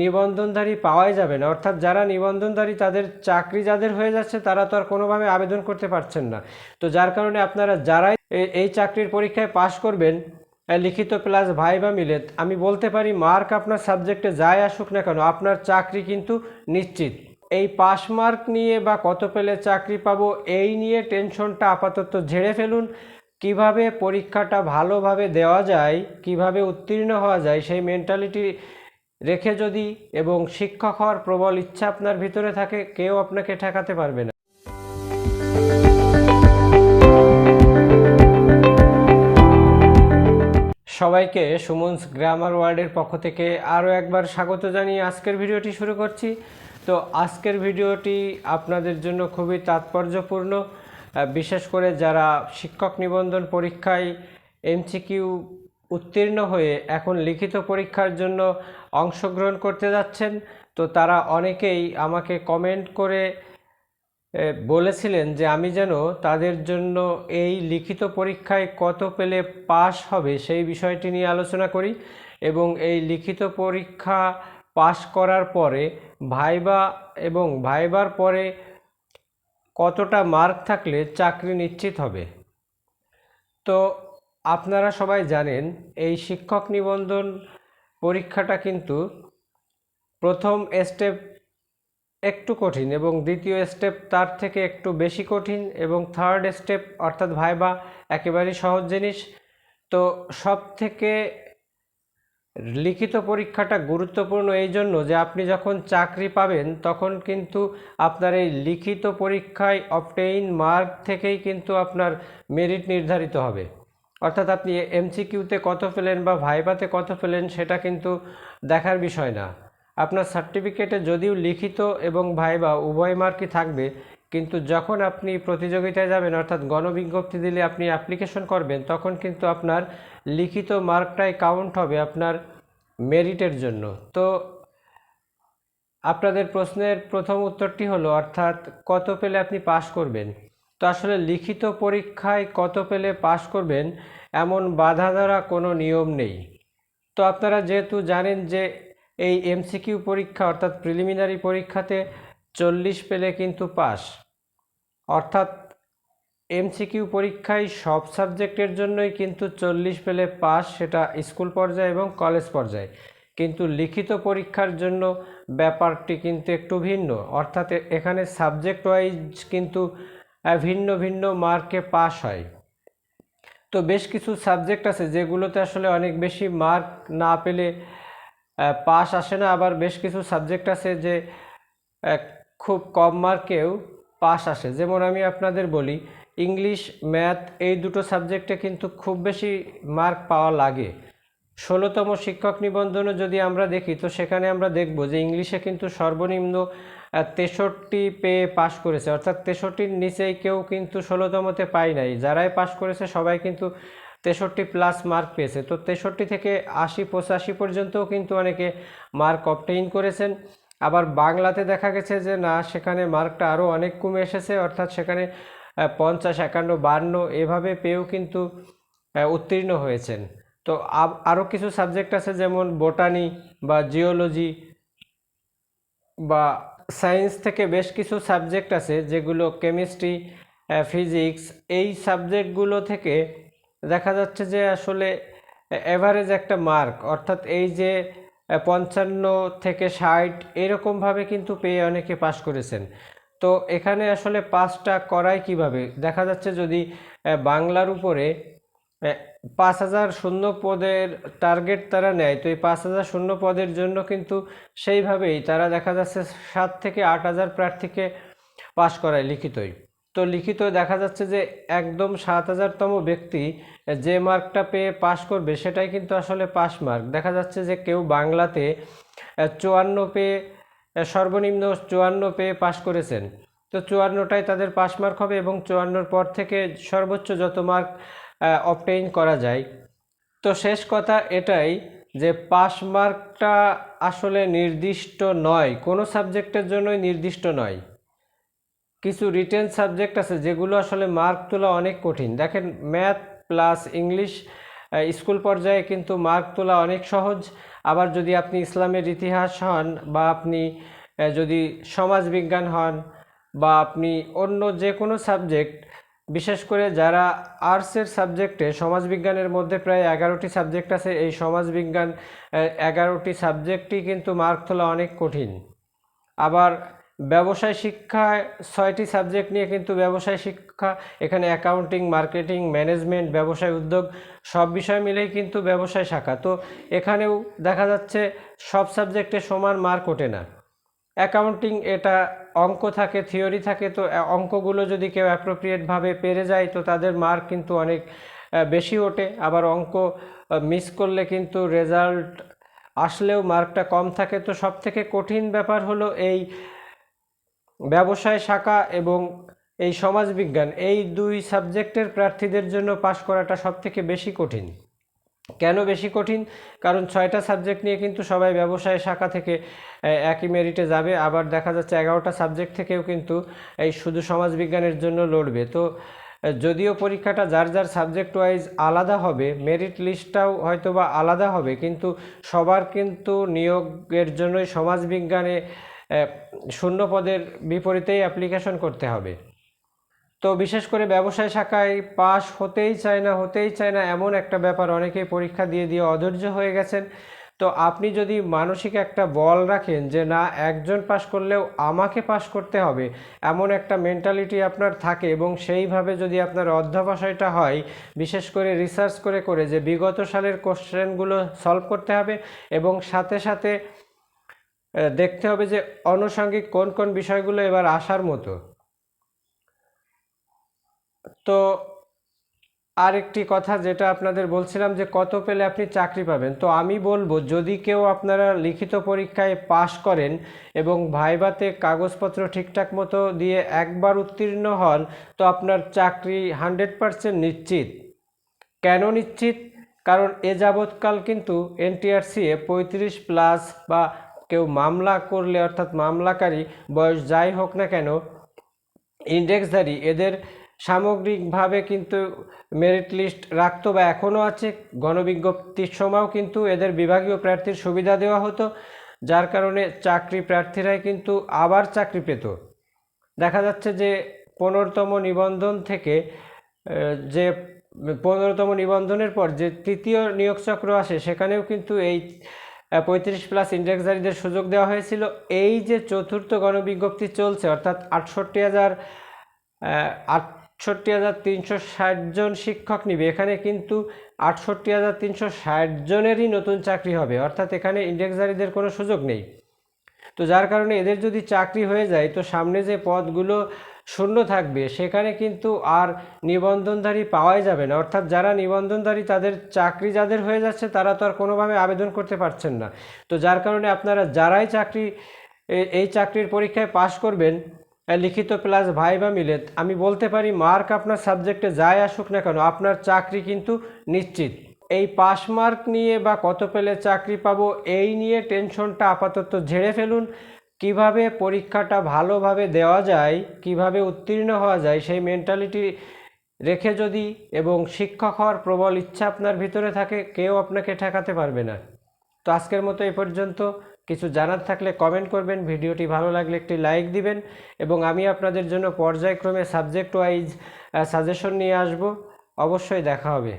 নিবন্ধনধারী পাওয়াই যাবে না। অর্থাৎ যারা নিবন্ধনধারী তাদের চাকরি যাদের হয়ে যাচ্ছে, তারা তো আর কোনোভাবে আবেদন করতে পারছেন না। তো যার কারণে আপনারা যারাই এই চাকরির পরীক্ষায় পাশ করবেন লিখিত প্লাস ভাইবা মিলে, আমি বলতে পারি মার্ক আপনার সাবজেক্টে যাই আসুক না কেন, আপনার চাকরি কিন্তু নিশ্চিত। এই পাস মার্ক নিয়ে বা কত পেলে চাকরি পাবো, এই নিয়ে টেনশনটা আপাতত ঝেড়ে ফেলুন। কীভাবে পরীক্ষাটা ভালোভাবে দেওয়া যায়, কীভাবে উত্তীর্ণ হওয়া যায়, সেই মেন্টালিটি রেখে যদি এবং শিক্ষক হওয়ার প্রবল ইচ্ছা আপনার ভিতরে থাকে, কেউ আপনাকে ঠেকাতে পারবে না। সবাইকে সুমনস গ্রামার ওয়ার্ল্ডের পক্ষ থেকে আরও একবার স্বাগত জানিয়ে আজকের ভিডিওটি শুরু করছি। তো আজকের ভিডিওটি আপনাদের জন্য খুবই তাৎপর্যপূর্ণ। বিশেষ করে যারা শিক্ষক নিবন্ধন পরীক্ষায় এমসিকিউ উত্তীর্ণ হয়ে এখন লিখিত পরীক্ষার জন্য অংশগ্রহণ করতে যাচ্ছেন। তো তারা অনেকেই আমাকে কমেন্ট করে বলেছিলেন যে আমি যেন তাদের জন্য এই লিখিত পরীক্ষায় কত পেলে পাশ হবে সেই বিষয়টি নিয়ে আলোচনা করি এবং এই লিখিত পরীক্ষা পাশ করার পরে ভাইবা এবং ভাইবার পরে কতটা মার্ক থাকলে চাকরি নিশ্চিত হবে। তো আপনারা সবাই জানেন, এই শিক্ষক নিবন্ধন পরীক্ষাটা কিন্তু প্রথম স্টেপ একটু কঠিন এবং দ্বিতীয় স্টেপ তার থেকে একটু বেশি কঠিন এবং থার্ড স্টেপ অর্থাৎ ভাইবা একেবারেই সহজ জিনিস। তো সব থেকে লিখিত পরীক্ষাটা গুরুত্বপূর্ণ এই জন্য যে আপনি যখন চাকরি পাবেন, তখন কিন্তু আপনার এই লিখিত পরীক্ষায় অপটেইন মার্ক থেকেই কিন্তু আপনার মেরিট নির্ধারিত হবে। অর্থাৎ আপনি এমসিকিউতে কত পেলেন বা ভাইভাতে কত পেলেন সেটা কিন্তু দেখার বিষয় না। আপনার সার্টিফিকেটে যদিও লিখিত এবং ভাইবা উভয় মার্কই থাকবে, কিন্তু যখন আপনি প্রতিযোগিতায় যাবেন, অর্থাৎ গণবিজ্ঞপ্তি দিলে আপনি অ্যাপ্লিকেশন করবেন, তখন কিন্তু আপনার লিখিত মার্কটাই কাউন্ট হবে আপনার মেরিটের জন্য। তো আপনাদের প্রশ্নের প্রথম উত্তরটি হলো, অর্থাৎ কত পেলে আপনি পাশ করবেন? তো আসলে লিখিত পরীক্ষায় কত পেলে পাশ করবেন, এমন বাধা ধরা কোনো নিয়ম নেই। তো আপনারা যেহেতু জানেন যে এই এমসিকিউ পরীক্ষা, অর্থাৎ প্রিলিমিনারি পরীক্ষাতে চল্লিশ পেলে কিন্তু পাস অর্থাৎ এমসিকিউ পরীক্ষায় সব সাবজেক্টের জন্যই কিন্তু চল্লিশ পেলে পাস সেটা স্কুল পর্যায়ে এবং কলেজ পর্যায়ে। কিন্তু লিখিত পরীক্ষার জন্য ব্যাপারটি কিন্তু একটু ভিন্ন। অর্থাৎ এখানে সাবজেক্ট ওয়াইজ কিন্তু ভিন্ন ভিন্ন মার্কে পাস হয়। তো বেশ কিছু সাবজেক্ট আছে যেগুলোতে আসলে অনেক বেশি মার্ক না পেলে পাস আসে না। আবার বেশ কিছু সাবজেক্ট আছে যে খুব কম মার্কেও পাস আসে। যেমন আমি আপনাদের বলি ইংলিশ ম্যাথ এই দুটো সাবজেক্টে কিন্তু খুব বেশি মার্ক পাওয়া লাগে। ষোলোতম শিক্ষক নিবন্ধনে যদি আমরা দেখি, তো সেখানে আমরা দেখব যে ইংলিশে কিন্তু সর্বনিম্ন তেষট্টি পেয়ে পাশ করেছে। অর্থাৎ তেষট্টির নিচেই কেউ কিন্তু ষোলোতমতে পায় নাই। যারাই পাশ করেছে, সবাই কিন্তু তেষট্টি প্লাস মার্ক পেয়েছে। তো তেষট্টি থেকে আশি, পঁচাশি পর্যন্তও কিন্তু অনেকে মার্ক অবটেইন করেছেন। আবার বাংলাতে দেখা গেছে যে, না, সেখানে মার্কটা আরও অনেক কমে এসেছে। অর্থাৎ সেখানে পঞ্চাশ, একান্ন, বান্ন এভাবে পেয়েও কিন্তু উত্তীর্ণ হয়েছেন। তো আরও কিছু সাবজেক্ট আছে যেমন বোটানি বা জিওলজি বা সায়েন্স থেকে বেশ কিছু সাবজেক্ট আছে, যেগুলো কেমিস্ট্রি ফিজিক্স এই সাবজেক্টগুলো থেকে দেখা যাচ্ছে যে আসলে এভারেজ একটা মার্ক অর্থাৎ এই যে পঞ্চান্ন থেকে ষাট এরকমভাবে কিন্তু পেয়ে অনেকে পাশ করেছেন। তো এখানে আসলে পাসটা করায় কীভাবে? দেখা যাচ্ছে যদি বাংলার উপরে পাঁচ হাজার শূন্য পদের টার্গেট তারা নেয়। তো এই পাঁচ হাজার শূন্য পদের জন্য কিন্তু সেইভাবেই তারা দেখা যাচ্ছে সাত থেকে আট হাজার প্রার্থীকে পাশ করায় লিখিতই। তো লিখিত দেখা যাচ্ছে যে একদম সাত হাজারতম ব্যক্তি যে মার্কটা পেয়ে পাশ করবে সেটাই কিন্তু আসলে পাস মার্ক দেখা যাচ্ছে যে কেউ বাংলাতে চুয়ান্ন পেয়ে, সর্বনিম্ন চুয়ান্ন পেয়ে পাশ করেছেন। তো চুয়ান্নটাই তাদের পাস মার্ক হবে এবং চুয়ান্নর পর থেকে সর্বোচ্চ যত মার্ক অবটেইন করা যায়। তো শেষ কথা এটাই যে পাস মার্কটা আসলে নির্দিষ্ট নয়, কোনো সাবজেক্টের জন্যই নির্দিষ্ট নয়। কিছু রিটেন সাবজেক্ট আছে যেগুলো আসলে মার্ক তোলা অনেক কঠিন। দেখেন ম্যাথ প্লাস ইংলিশ স্কুল পর্যায়ে কিন্তু মার্ক তোলা অনেক সহজ। আবার যদি আপনি ইসলামের ইতিহাস হন বা আপনি যদি সমাজবিজ্ঞান হন বা আপনি অন্য যে কোনো সাবজেক্ট বিশেষ করে যারা আর্টসের সাবজেক্টে সমাজবিজ্ঞানের মধ্যে প্রায় এগারোটি সাবজেক্ট আছে, এই সমাজবিজ্ঞান এগারোটি সাবজেক্টই কিন্তু মার্ক তোলা অনেক কঠিন। আবার ব্যবসায় শিক্ষায় ছয়টি সাবজেক্ট নিয়ে কিন্তু ব্যবসায় শিক্ষা, এখানে অ্যাকাউন্টিং, মার্কেটিং, ম্যানেজমেন্ট, ব্যবসায় উদ্যোগ, সব বিষয় মিলেই কিন্তু ব্যবসায় শাখা। তো এখানেও দেখা যাচ্ছে সব সাবজেক্টে সমান মার্ক ওঠে না। অ্যাকাউন্টিং এটা অঙ্ক থাকে, থিওরি থাকে, তো অঙ্কগুলো যদি কেউ অ্যাপ্রোপ্রিয়েটভাবে পেরে যায়, তো তাদের মার্ক কিন্তু অনেক বেশি ওঠে। আবার অঙ্ক মিস করলে কিন্তু রেজাল্ট আসলেও মার্কটা কম থাকে। তো সব থেকে কঠিন ব্যাপার হলো এই ব্যবসায় শাখা এবং এই সমাজবিজ্ঞান, এই দুই সাবজেক্টের প্রার্থীদের জন্য পাশ করাটা সবথেকে বেশি কঠিন। কেন বেশি কঠিন? কারণ ছয়টা সাবজেক্ট নিয়ে কিন্তু সবাই ব্যবসায় শাখা থেকে একই মেরিটে যাবে। আবার দেখা যাচ্ছে এগারোটা সাবজেক্ট থেকেও কিন্তু এই শুধু সমাজবিজ্ঞানের জন্য লড়বে। তো যদিও পরীক্ষাটা যার যার সাবজেক্ট ওয়াইজ আলাদা হবে মেরিট লিস্টটাও হয়তো বা আলাদা হবে, কিন্তু সবার কিন্তু নিয়োগের জন্যই সমাজবিজ্ঞানে শূন্য পদের বিপরীতেই অ্যাপ্লিকেশন করতে হবে। তো বিশেষ করে ব্যবসায় শাখায় পাশ হতেই চায় না, হতেই চায় না, এমন একটা ব্যাপার অনেকেই পরীক্ষা দিয়ে দিয়ে অধৈর্য হয়ে গেছেন। তো আপনি যদি মানসিক একটা বল রাখেন যে, না, একজন পাশ করলেও আমাকে পাশ করতে হবে এমন একটা মেন্টালিটি আপনার থাকে এবং সেইভাবে যদি আপনার অধ্যবসায়টা হয়, বিশেষ করে রিসার্চ করে করে যে, বিগত সালের কোশ্চেনগুলো সলভ করতে হবে এবং সাথে সাথে দেখতে হবে যে, আনুষঙ্গিক কোন কোন বিষয়গুলো এবার আসার মতো। তো আরেকটি কথা যেটা আপনাদের বলছিলাম যে কত পেলে আপনি চাকরি পাবেন। তো আমি বলব, যদি কেউ আপনারা লিখিত পরীক্ষায় পাশ করেন এবং ভাইভাতে কাগজপত্র ঠিকঠাক মতো দিয়ে একবার উত্তীর্ণ হন, তো আপনার চাকরি হান্ড্রেড পারসেন্ট নিশ্চিত। কেন নিশ্চিত? কারণ এ যাবৎকাল কিন্তু এনটিআরসি এ পঁয়ত্রিশ প্লাস বা কেউ মামলা করলে, অর্থাৎ মামলাকারী বয়স যাই হোক না কেন, ইন্ডেক্সধারী এদের সামগ্রিকভাবে কিন্তু মেরিট লিস্ট রাখতো বা এখনও আছে। গণবিজ্ঞপ্তির সময়ও কিন্তু এদের বিভাগীয় প্রার্থীর সুবিধা দেওয়া হতো, যার কারণে চাকরি প্রার্থীরাই কিন্তু আবার চাকরি পেত। দেখা যাচ্ছে যে পনেরোতম নিবন্ধন থেকে যে পনেরোতম নিবন্ধনের পর যে তৃতীয় নিয়োগ চক্র আসে, সেখানেও কিন্তু এই পঁয়ত্রিশ প্লাস ইন্ডেক্সধারীদের সুযোগ দেওয়া হয়েছিল। এই যে চতুর্থ গণবিজ্ঞপ্তি চলছে, অর্থাৎ আটষট্টি হাজার আটষট্টি হাজার তিনশো ষাট জন শিক্ষক নিবে। এখানে কিন্তু আটষট্টি হাজার তিনশো ষাট জনেরই নতুন চাকরি হবে। অর্থাৎ এখানে ইন্ডেক্সধারীদের কোনো সুযোগ নেই। তো যার কারণে এদের যদি চাকরি হয়ে যায়, তো সামনে যে পদগুলো শূন্য থাকবে, সেখানে কিন্তু আর নিবন্ধনধারী পাওয়াই যাবে না। অর্থাৎ যারা নিবন্ধনধারী, তাদের চাকরি যাদের হয়ে যাচ্ছে, তারা তো আর কোনোভাবে আবেদন করতে পারছেন না। তো যার কারণে আপনারা যারাই চাকরি এই চাকরির পরীক্ষায় পাশ করবেন লিখিত প্লাস ভাইবা মিলে আমি বলতে পারি মার্ক আপনার সাবজেক্টে যাই আসুক না কেন, আপনার চাকরি কিন্তু নিশ্চিত। এই পাস মার্ক নিয়ে বা কত পেলে চাকরি পাবো, এই নিয়ে টেনশনটা আপাতত ঝেড়ে ফেলুন। কীভাবে পরীক্ষাটা ভালোভাবে দেওয়া যায়, কীভাবে উত্তীর্ণ হওয়া যায়, সেই মেন্টালিটি রেখে যদি এবং শিক্ষক হওয়ার প্রবল ইচ্ছা আপনার ভিতরে থাকে, কেউ আপনাকে ঠেকাতে পারবে না। তো আজকের মতো এই পর্যন্ত। কিছু জানার থাকলে কমেন্ট করবেন, ভিডিওটি ভালো লাগলে একটি লাইক দিবেন এবং আমি আপনাদের জন্য পর্যায়ক্রমে সাবজেক্ট ওয়াইজ সাজেশন নিয়ে আসব। অবশ্যই দেখা হবে।